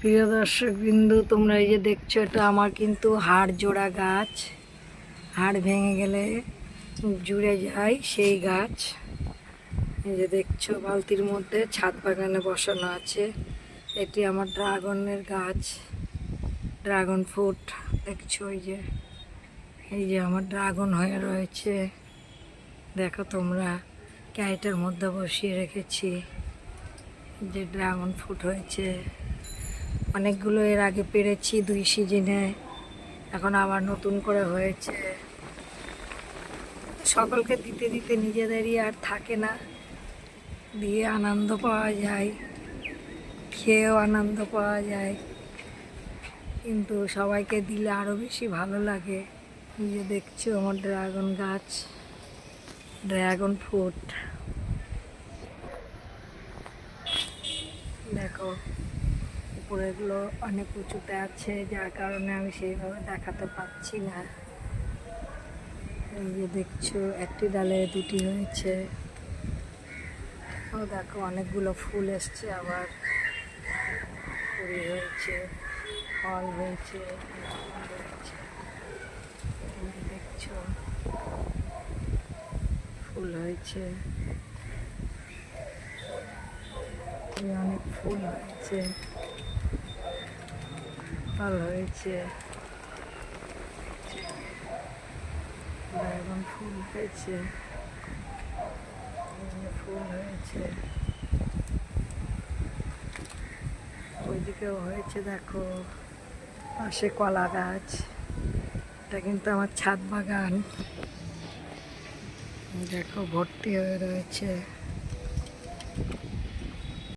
প্রিয় দর্শক বিন্দু, তোমরা এই যে দেখছ, এটা আমার কিন্তু হাড় জোড়া গাছ। হাড় ভেঙে গেলে জুড়ে যায় সেই গাছ। এই যে দেখছ, বালতির মধ্যে ছাদ বাগানে বসানো আছে। এটি আমার ড্রাগনের গাছ, ড্রাগন ফ্রুট। দেখছ এই যে এই যে আমার ড্রাগন হয়ে রয়েছে। দেখো তোমরা, ক্যারেটের মধ্যে বসিয়ে রেখেছি। যে ড্রাগন ফ্রুট হয়েছে। অনেকগুলো এর আগে পেরেছি, দুই সিজনে। এখন আবার নতুন করে হয়েছে। সকলকে দিতে দিতে নিজেদেরই আর থাকে না। দিয়ে আনন্দ পাওয়া যায়, খেয়েও আনন্দ পাওয়া যায়। কিন্তু সবাইকে দিলে আরও বেশি ভালো লাগে। যে দেখছ আমার ড্রাগন গাছ, ড্রাগন ফ্রুট। দেখো। উপরেগুলো অনেক উঁচুতে আছে, যার কারণে আমি সেইভাবে দেখাতে পাচ্ছি না। এই যে দেখছ, একটি ডালে দুটি হয়েছে। ও দেখো, অনেকগুলো ফুল এসছে আবার। কুড়ি হয়েছে, ফল হয়েছে, দেখছ? ফুল হয়েছে। অনেক ফুল হয়েছে। ফল হয়েছে। ড্রাগন ফুল হয়েছে। ফুল হয়েছে। ওইদিকেও হয়েছে, দেখো, পাশে কলা গাছ। এটা কিন্তু আমার ছাদ বাগান। দেখো, ভর্তি হয়ে রয়েছে।